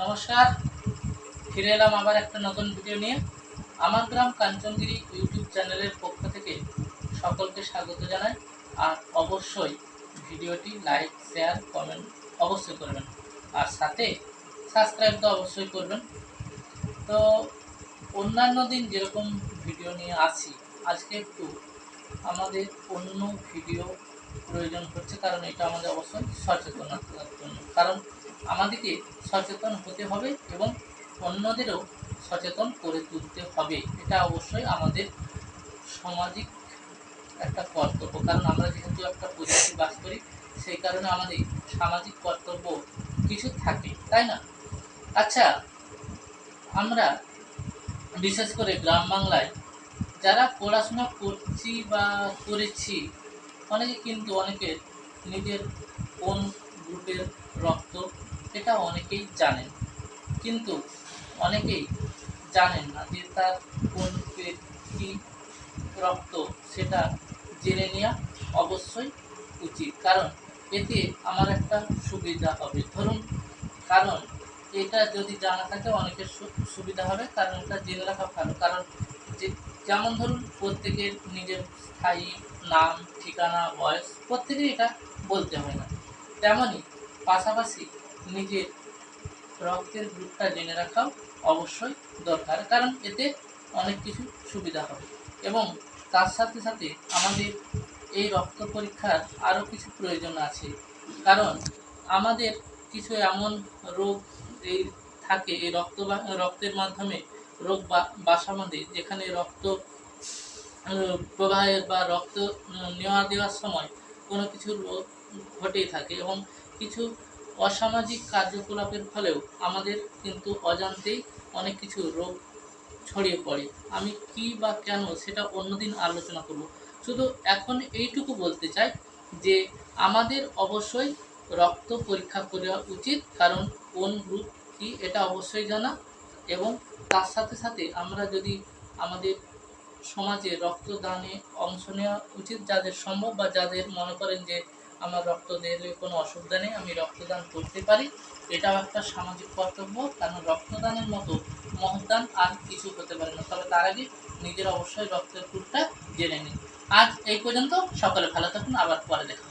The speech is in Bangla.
নমস্কার। ফিরে এলাম আবার একটা নতুন ভিডিও নিয়ে। আমার গ্রাম কাঞ্চনগিরি ইউটিউব চ্যানেলের পক্ষ থেকে সকলকে স্বাগত জানাই। আর অবশ্যই ভিডিওটি লাইক শেয়ার কমেন্ট অবশ্যই করবেন। আর সাথে সাবস্ক্রাইব তো অবশ্যই করবেন। তো অন্যান্য দিন যেরকম ভিডিও নিয়ে আসি আজকে একটু আমাদের অন্য ভিডিও প্রয়োজন হচ্ছে, কারণ এটা আমাদের অবশ্যই সচেতনতার জন্য কারণ আমাদেরকে সচেতন হতে হবে এবং অন্যদেরও সচেতন করে তুলতে হবে। এটা অবশ্যই আমাদের সামাজিক একটা কর্তব্য। কারণ আমরা যেহেতু একটা প্রযুক্তি বাস করি সেই কারণে আমাদের সামাজিক কর্তব্য কিছু থাকে, তাই না? আচ্ছা আমরা বিশেষ করে গ্রাম বাংলায় যারা পড়াশোনা করছি বা করেছি, অনেকে কিন্তু অনেকে নিজের কোন গ্রুপের রক্ত এটা অনেকেই জানেন। কিন্তু অনেকেই জানেন না যে তার কোন গ্রুপের কী রক্ত, সেটা জেনে নেওয়া অবশ্যই উচিত। কারণ এতে আমার একটা সুবিধা হবে। ধরুন, কারণ এটা যদি জানা থাকে অনেকের সুবিধা হবে। কারণ এটা জেনে রাখা ভালো। কারণ যে, যেমন ধরুন, প্রত্যেকের নিজের স্থায়ী নাম, ঠিকানা, বয়স প্রত্যেকেই এটা বলতে হয় না। তেমনই পাশাপাশি নিজের রক্তের গ্রুপটা জেনে রাখাও অবশ্যই দরকার, কারণ এতে অনেক কিছু সুবিধা হবে। এবং তার সাথে সাথে আমাদের এই রক্ত পরীক্ষার আরও কিছু প্রয়োজন আছে। কারণ আমাদের কিছু এমন রোগ এই থাকে, এই রক্ত রক্তের মাধ্যমে রোগ বাসা বাঁধে, যেখানে রক্ত প্রবাহের বা রক্ত নেওয়া দেওয়ার সময় কোনো কিছু রোগ ঘটেই থাকে এবং কিছু অসামাজিক কার্যকলাপের ফলেও আমাদের কিন্তু অজান্তেই অনেক কিছু রোগ ছড়িয়ে পড়ে। আমি কি বা কেন সেটা অন্যদিন আলোচনা করব। শুধু এখন এইটুকু বলতে চাই যে আমাদের অবশ্যই রক্ত পরীক্ষা করা উচিত, কারণ কোন গ্রুপ কি এটা অবশ্যই জানা এবং তার সাথে সাথে আমরা যদি আমাদের সমাজে রক্তদানে অংশ নেওয়া উচিত, যাদের সম্ভব বা যাদের মনে করেন যে আমার রক্ত দিলে কোনো অসুবিধা নেই, আমি রক্তদান করতে পারি। এটাও একটা সামাজিক কর্তব্য, কারণ রক্তদানের মতো মহদান আর কিছু হতে পারে না। তবে তার আগে নিজের অবশ্যই রক্তের গ্রুপটা জেনে নিন। আজ এই পর্যন্ত, সকালে ভালো থাকুন, আবার পরে দেখা